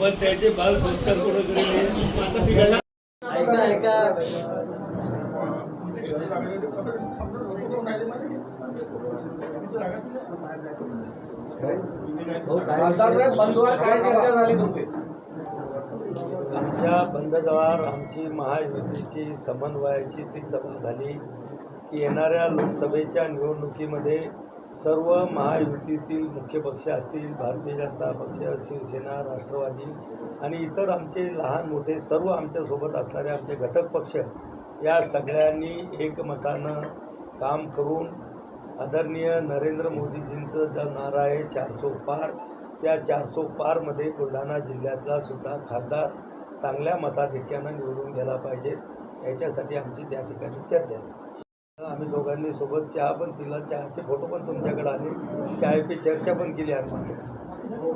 पण त्याचे बाल संस्कार कोण करेल ऐका ऐका काय चर्चा झाली तुमची? आमच्या बंदगार आमची महायुतीची समन्वयाची ती सभा झाली की येणाऱ्या लोकसभेच्या निवडणुकीमध्ये सर्व महायुतीतील मुख्य पक्ष असतील भारतीय जनता पक्ष शिवसेना राष्ट्रवादी आणि इतर आमचे लहान मोठे सर्व आमच्यासोबत असणारे आमचे घटक पक्ष या सगळ्यांनी एकमतानं काम करून आदरणीय नरेंद्र मोदीजींचं जो नारा आहे चारसो पार त्या चारसो पारमध्ये बुलढाणा जिल्ह्यातला सुद्धा खासदार चांगल्या मताधिक्यानं निवडून गेला पाहिजे. याच्यासाठी आमची त्या ठिकाणी चर्चा आहे. आम्ही दोघांनी सोबत चहा पण पिला. चहाचे फोटो पण तुमच्याकडे आले. चहा पे चर्चा पण केली आम्ही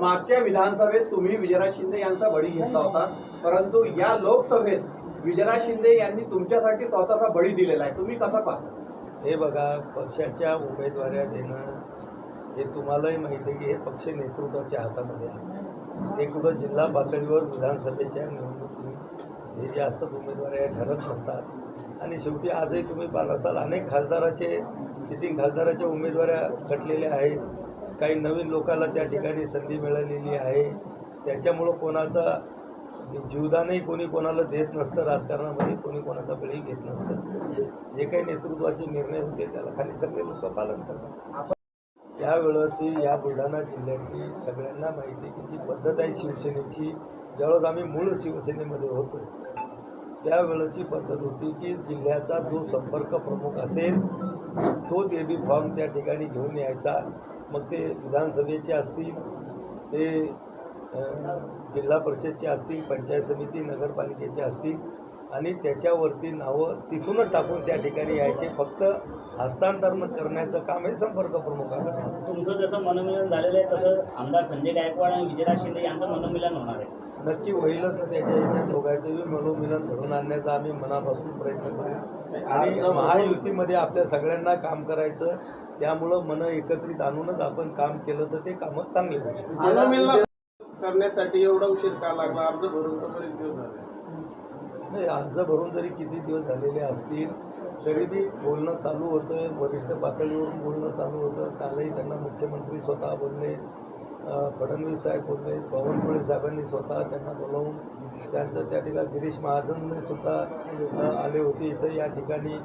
मागच्या विधानसभेत तुम्ही विजयराज शिंदे यांचा बळी घेतला होता. परंतु या लोकसभेत विजयराज शिंदे यांनी तुमच्यासाठी स्वतःचा बळी दिलेला आहे. तुम्ही कसं पाहता? हे बघा पक्षाच्या उमेदवाऱ्या देणं हे तुम्हालाही माहिती आहे की हे पक्ष नेतृत्वाच्या हातामध्ये असतं ते कुठं जिल्हा पातळीवर विधानसभेच्या निवडणुकी हे जे असतात उमेदवाऱ्या हे ठरत नसतात. आणि शेवटी आजही तुम्ही पाहत असाल अनेक खासदाराचे सिटिंग खासदाराच्या उमेदवाऱ्या खटलेल्या आहेत. काही नवीन लोकाला त्या ठिकाणी संधी मिळालेली आहे. त्याच्यामुळं कोणाचा जीवदानही कोणी कोणाला देत नसतं राजकारणामध्ये कोणी कोणाचा बळी घेत नसतं. जे काही नेतृत्वाचे निर्णय होते त्याला खाली सगळे लोक पालन करतात. त्यावेळेची या बुलढाणा जिल्ह्यातली सगळ्यांना माहिती की जी पद्धत आहे शिवसेनेची ज्यावेळेस आम्ही मूळ शिवसेनेमध्ये होतो त्यावेळेची पद्धत होती की जिल्ह्याचा जो संपर्क प्रमुख असेल तोच ए बी फॉर्म त्या ठिकाणी घेऊन यायचा. मग ते विधानसभेचे असतील ते जिल्हा परिषदचे असतील पंचायत समिती नगरपालिकेचे असतील आणि त्याच्यावरती नावं तिथूनच टाकून त्या ठिकाणी यायचे. फक्त हस्तांतरण करण्याचं काम हे संपर्क प्रमुखाकडे. तुमचं जसं मनोमिलन झालेलं आहे तसं आमदार संजय गायकवाड आणि विजयराज शिंदे यांचं मनोमिलन होणार आहे. नक्की होईलच ना त्याच्या याच्या दोघांचं बी मनोमिलन घडून आणण्याचा आम्ही मनापासून प्रयत्न करू. आणि महायुतीमध्ये आपल्या सगळ्यांना काम करायचं त्यामुळं मन एकत्रित आणूनच आपण काम केलं तर ते कामं चांगले होईल. करण्यासाठी एवढा उशीर का लागला? अर्ज भरून कसं दिवस झाले. नाही अर्ज भरून जरी किती दिवस झालेले असतील तरी बी बोलणं चालू होतं. वरिष्ठ पातळीवरून बोलणं चालू होतं. कालही त्यांना मुख्यमंत्री स्वतः बोलले. फडणवीस साहेब होते बावनकुळे साहेबांनी स्वतः त्यांना बोलावून त्यांचं त्या ठिकाणी गिरीश महाजनने सुद्धा आले होते. इथं या ठिकाणी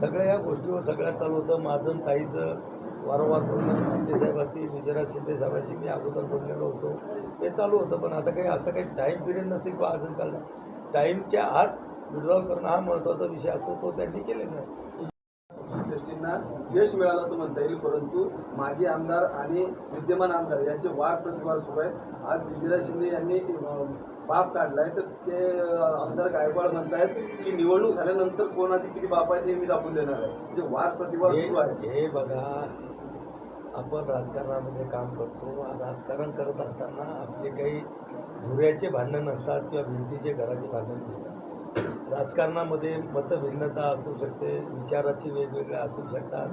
सगळ्या या गोष्टीवर सगळ्यात चालू होतं. महाजन ताईचं वारंवार बोलणं मांडे साहेबांशी विजयराज शिंदे साहेबांशी मी अगोदर बोललेलो होतो. ते चालू होतं पण आता काही असं काही टाईम पिरियड नसेल किंवा अजून काढला टाईमच्या आत विड्रॉल करणं हा महत्त्वाचा विषय असतो तो त्यांनी केलेला आहे. गोष्टींना यश मिळालं असं म्हणता येईल परंतु माजी आमदार आणि विद्यमान आमदार यांचे वाद प्रतिवाद सुरू आहेत आज विजयराज शिंदे यांनी बाप काढलाय तर ते आमदार गायकवाड म्हणतायत की निवडणूक झाल्यानंतर कोणाची किती बाप आहे ते मी दाखवून देणार आहे. म्हणजे वाद प्रतिवाद सुरू आहे. हे बघा आपण राजकारणामध्ये काम करतो राजकारण करत असताना आपले काही धुऱ्याचे भांडण नसतात किंवा भिंतीचे घराचे भांडण नसतात. राजकारणामध्ये मतभिन्नता असू शकते विचाराची वेगवेगळ्या असू शकतात.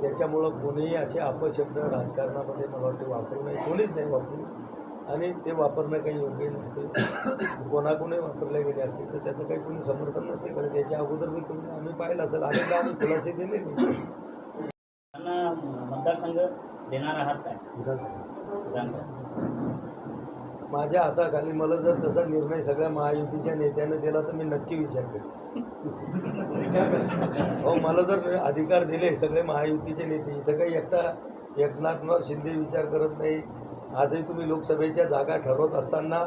त्याच्यामुळं कोणीही असे अपशब्द राजकारणामध्ये मला वाटते वापरू नये कोणीच नाही वापरू. आणि ते वापरणं काही योग्य नसते. कोणाकोणी वापरले गेले असतील तर त्याचं काही कोणी समर्थन नसते. कारण त्याच्या अगोदर मी तुम्ही आम्ही पाहिलं असेल अनेकदा आम्ही खुलासे दिले नाही. त्यांना मतदारसंघ देणार आहात काय विधानसभा. माझ्या हाताखाली मला जर तसा निर्णय सगळ्या महायुतीच्या नेत्यानं दिला तर मी नक्की विचार करेन. हो मला जर अधिकार दिले सगळे महायुतीचे नेते इथं काही एकटा एकनाथनाथ शिंदे विचार करत नाही. आजही तुम्ही लोकसभेच्या जागा ठरवत असताना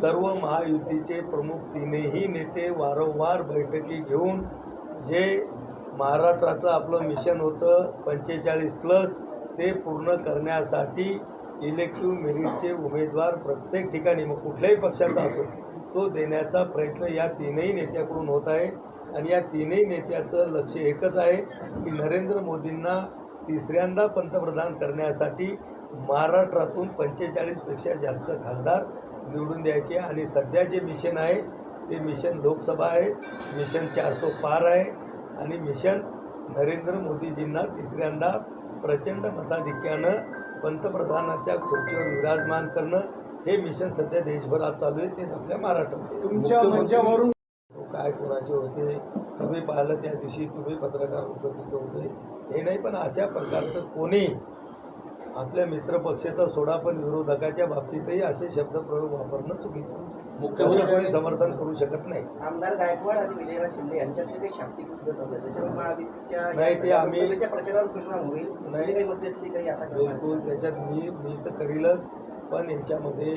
सर्व महायुतीचे प्रमुख तीनही नेते वारंवार बैठकी घेऊन जे महाराष्ट्राचं आपलं मिशन होतं पंचेचाळीस प्लस ते पूर्ण करण्यासाठी इलेक्टिव्ह मेरिटचे उमेदवार प्रत्येक ठिकाणी मग कुठल्याही पक्षाचा असो तो देण्याचा प्रयत्न या तीनही नेत्याकडून होत आहे. आणि या तीनही नेत्याचं लक्ष एकच आहे की नरेंद्र मोदींना तिसऱ्यांदा पंतप्रधान करण्यासाठी महाराष्ट्रातून पंचेचाळीसपेक्षा जास्त खासदार निवडून द्यायचे. आणि सध्या जे मिशन आहे ते मिशन लोकसभा आहे मिशन चारसो पार आहे. आणि मिशन नरेंद्र मोदीजींना तिसऱ्यांदा प्रचंड मताधिक्यानं पंतप्रधानाच्या खुर्चीवर विराजमान करणं हे मिशन सध्या देशभरात चालू आहे. ते आपल्या महाराष्ट्रात तुमच्या मंचावरून तो काय कोणाचे होते? तुम्ही पाहिलं त्या दिवशी तुम्ही पत्रकार होतं तिथं होते. हे नाही पण अशा प्रकारचं कोणी आपल्या मित्रपक्षाचा सोडा पण विरोधकाच्या बाबतीतही असे शब्दप्रयोग वापरणं चुकीचं मुख्यमंत्री कोणी समर्थन करू शकत नाही. आमदार गायकवाड आणि विजयराज शिंदे यांच्यातले काही शाब्दिक युद्ध चालू आहे त्याच्यामुळे महायुतीच्या नाही, ते आम्ही- प्रचारावर परिणाम होईल. नाही. काही मध्यस्थी काही आता? बिलकुल त्याच्यात मी मी तर करीलच पण याच्यामध्ये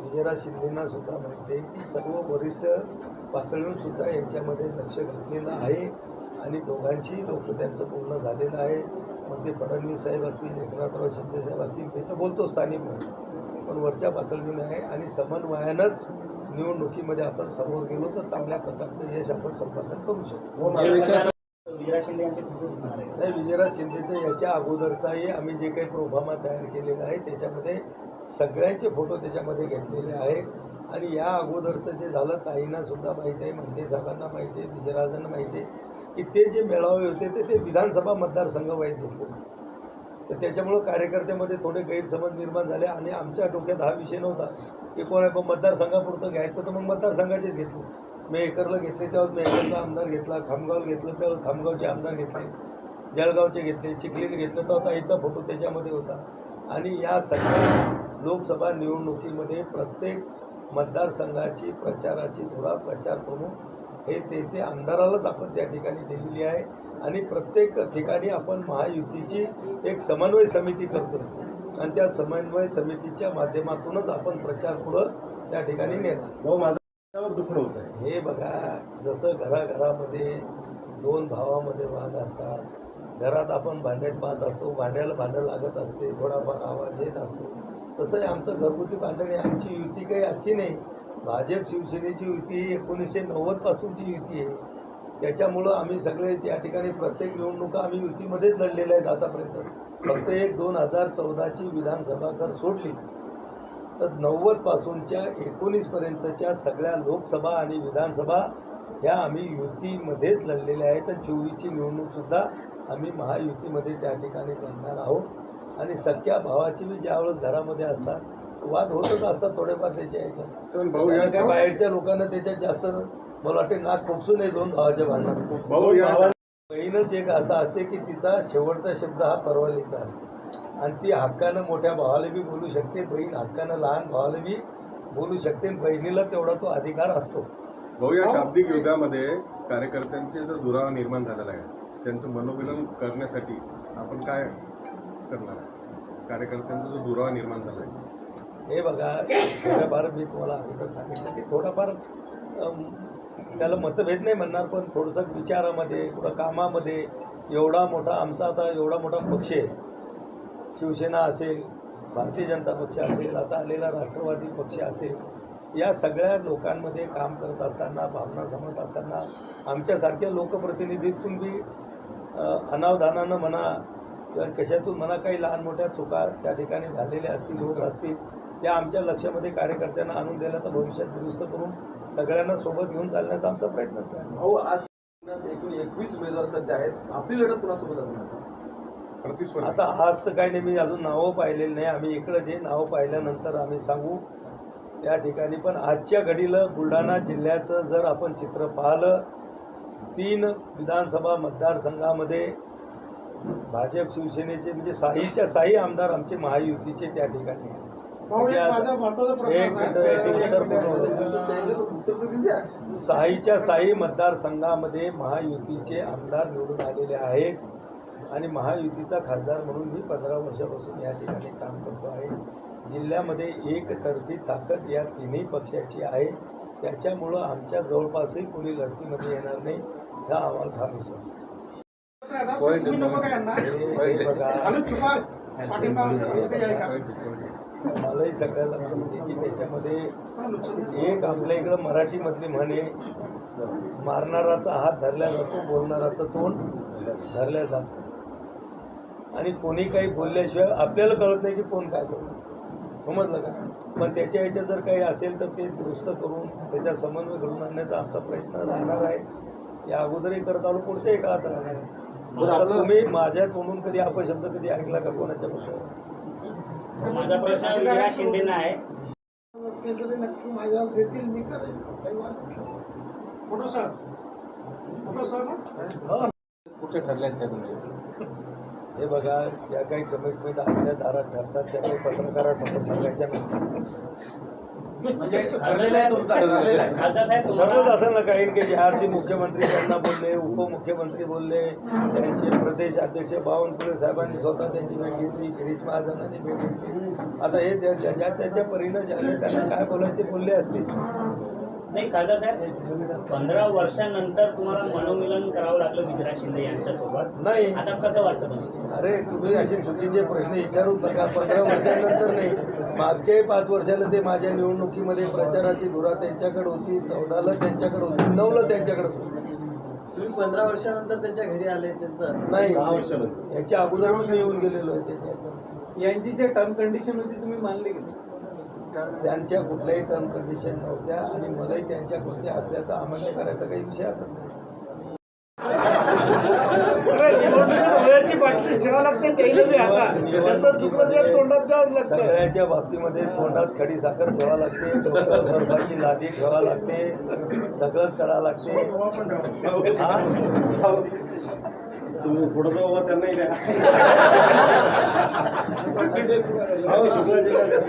विजयराज शिंदेना सुद्धा माहिती आहे की सर्व वरिष्ठ पातळीवर सुद्धा याच्यामध्ये लक्ष घातलेलं आहे आणि दोघांशी लोक त्यांचं बोलणं झालेलं आहे. मग ते फडणवीस साहेब असतील एकनाथराव शिंदे साहेब असतील ते तर बोलतो स्थानिक म्हणून. पण वरच्या पातळीने आहे आणि समन्वयानंच निवडणुकीमध्ये आपण समोर गेलो तर चांगल्या प्रकारचं यश आपण संपादन करू शकतो. विजयराज शिंदे यांचे फोटो दिसणार आहे? नाही विजयराज शिंदेचं याच्या अगोदरचाही आम्ही जे काही प्रोफामा तयार केलेला आहे त्याच्यामध्ये सगळ्यांचे फोटो त्याच्यामध्ये घेतलेले आहे आणि या अगोदरचं जे झालं ताईंना सुद्धा माहिती आहे म्हणते साहेबांना माहिती आहे विजयराजांना माहिती आहे की ते जे मेळावे होते ते ते विधानसभा मतदारसंघ वाईज घेतले तर त्याच्यामुळं कार्यकर्त्यामध्ये थोडे गैरसमज निर्माण झाले आणि आमच्या डोक्यात हा विषय नव्हता की कोण आहे मग मतदारसंघापुरतं घ्यायचं तर मग मतदारसंघाचेच घेतले. मेहकरला घेतले तेव्हा मेहकरचा आमदार घेतला खामगाव घेतलं तेव्हा खामगावचे आमदार घेतले जळगावचे घेतले चिखलीने घेतलं तेव्हा ताईचा फोटो त्याच्यामध्ये होता. आणि या सगळ्या लोकसभा निवडणुकीमध्ये प्रत्येक मतदारसंघाची प्रचाराची धुरा प्रचार प्रमुख हे ते ते आमदारालाच आपण त्या ठिकाणी दिलेली आहे. आणि प्रत्येक ठिकाणी आपण महायुतीची एक समन्वय समिती करतो आणि त्या समन्वय समितीच्या माध्यमातूनच आपण प्रचार पुढं त्या ठिकाणी नेणार. भाऊ माझ्यावर दुखणं होत आहे हे बघा जसं घराघरामध्ये दोन भावामध्ये वाद असतात घरात आपण भांड्यात पाहत असतो भांड्याला भांडं लागत असते थोडाफार आवाज येत असतो. तसंही आमचं घरगुती भांडण आहे आमची युती काही आजची नाही. भाजप शिवसेनेची युती ही एकोणीसशे नव्वदपासूनची युती आहे. त्याच्यामुळं आम्ही सगळे त्या ठिकाणी प्रत्येक निवडणुका आम्ही युतीमध्येच लढलेल्या आहेत आतापर्यंत. फक्त एक दोन हजार चौदाची विधानसभा जर सोडली तर नव्वदपासूनच्या एकोणीसपर्यंतच्या सगळ्या लोकसभा आणि विधानसभा ह्या आम्ही युतीमध्येच लढलेल्या आहेत आणि चोवीसची निवडणूकसुद्धा आम्ही महायुतीमध्ये त्या ठिकाणी लढणार आहोत. आणि सख्या भावाची बी ज्यावेळेस घरामध्ये असतात वाद होतच असतात थोडेफार त्याच्या ह्याच्यात भाऊ बाहेरच्या लोकांना त्याच्यात जास्त मला वाटते नाक खोपसून आहे दोन भावाच्या भांडणात. भाऊ या बहीणच एक असा असते की तिचा शेवटचा शब्द हा परवालीचा असतो. आणि ती हक्कानं मोठ्या भावाला बी बोलू शकते बहीण हक्कानं लहान भावाला बी बोलू शकते आणि बहिणीला तेवढा तो अधिकार असतो. भाऊ या शाब्दिक युद्धामध्ये कार्यकर्त्यांचे जो दुरावा निर्माण झालेला आहे त्यांचं मनोविलन करण्यासाठी आपण काय करणार? कार्यकर्त्यांचा जो दुरावा निर्माण झाला आहे. हे बघा थोड्याफार मी तुम्हाला अगोदर सांगितलं की थोडाफार त्याला मतभेद नाही म्हणणार पण थोडंसं विचारामध्ये कुठं कामामध्ये एवढा मोठा आमचा आता एवढा मोठा पक्ष आहे. शिवसेना असेल भारतीय जनता पक्ष असेल आता आलेला राष्ट्रवादी पक्ष असेल या सगळ्या लोकांमध्ये काम करत असताना भावना समजत असताना आमच्यासारख्या लोकप्रतिनिधीतून बी अनावधानानं म्हणा किंवा कशातून म्हणा काही लहान मोठ्या चुका त्या ठिकाणी झालेल्या असतील होत असतील त्या आमच्या लक्षामध्ये कार्यकर्त्यांना आणून द्यायला तर भविष्यात दुरुस्त करून सगळ्यांना सोबत घेऊन चालण्याचा आमचा प्रयत्नच आहे भाऊ आज एकूण एकवीस उमेदवार सध्या आहेत. आपली लढत कुणासोबत असणार? प्रतिस्पर्धा आता आज तर काही नाही मी अजून नावं पाहिलेली नाही. आम्ही इकडं जे नावं पाहिल्यानंतर आम्ही सांगू. त्या ठिकाणी पण आजच्या घडीला बुलढाणा जिल्ह्याचं जर आपण चित्र पाहिलं तीन विधानसभा मतदारसंघामध्ये भाजप शिवसेनेचे म्हणजे साहीच्या साही आमदार आमचे महायुतीचे त्या ठिकाणी. द्या. साहीच्या साही मतदारसंघामध्ये महायुतीचे आमदार निवडून आलेले आहेत. आणि महायुतीचा खासदार म्हणून मी पंधरा वर्षापासून या ठिकाणी काम करतो आहे. जिल्ह्यामध्ये एकतर्फी ताकद या तिन्ही पक्षाची आहे. त्याच्यामुळं आमच्या जवळपासही कोणी लढतीमध्ये येणार नाही हा आम्हाला फार विश्वास आहे. मलाही सगळ्याला माहिती की त्याच्यामध्ये एक आपल्या इकडं मराठीमधली म्हण मारणाराचा हात धरला जातो बोलणाराचं तोंड धरल्या जातं आणि कोणी काही बोलल्याशिवाय आपल्याला कळत नाही की कोण काय बोलतो समजलं का? पण त्याच्या ह्याच्यात जर काही असेल तर ते दुरुस्त करून त्याच्या समन्वय घडून आणण्याचा आमचा प्रयत्न राहणार आहे. या अगोदरही करत आलो पुढच्याही काळात राहणार आहे. तुम्ही माझ्या तोंडून कधी अपशब्द कधी ऐकला का कोणाच्या बद्दल? माझा प्रश्न विजयराज शिंदेना आहे नक्की माझ्यावर देतील मी करेन काही वाद नाही. फोटो सर फोटो सर कुठे ठरले त्या तुमचे हे बघा ज्या काही कमिटमेंट आपल्या दारात ठरतात त्या काही पत्रकारासमोर सांगायच्या नसतात म्हणजे ठरलेलं आहे तुमचं ठरलेलं आहे. खासदार साहेब ठरलंच तुम्हाला असं ना काही की आरती मुख्यमंत्री त्यांना बोलले उपमुख्यमंत्री बोलले त्यांचे प्रदेश अध्यक्ष बावनकुळे साहेबांनी स्वतः त्यांची भेट घेतली गिरीश महाजनांनी भेट घेतली. आता हे ज्या त्यांच्या परीनं ज्याने त्यांना काय बोलायचे ते बोलले असतील? नाही खासदार साहेब पंधरा वर्षानंतर तुम्हाला मनोमिलन करावं लागलं विजयराज शिंदे यांच्यासोबत. नाही. आता कसं वाटतं अरे तुम्ही असे चुकीचे प्रश्न विचारूच नका पंधरा वर्षानंतर नाही. मागच्याही पाच वर्षाला ते माझ्या निवडणुकीमध्ये प्रचाराची धुरा त्यांच्याकडे होती चौदाला त्यांच्याकडे होती नऊला त्यांच्याकडे होती. तुम्ही पंधरा वर्षानंतर त्यांच्या घरी आले त्यांचं? नाही. याच्या अगोदर मी येऊन गेलेलो आहे त्याच्या यांची जे टर्म कंडिशन होती तुम्ही मानली की त्यांच्या कुठल्याही टर्म कंडिशन नव्हत्या आणि मलाही त्यांच्या कोणत्या असल्याचा अमान्य करायचा काही विषय असत नाही. सगळ्याच्या बाबतीमध्ये तोंडात खडी साखर ठेवा लागते बर्फाची लादी ठेवा लागते सगळंच करावं लागते. हा? तुम्ही पुढे जाऊ त्यांनाही द्या. हो, शुक्ला जिल्ह्यात.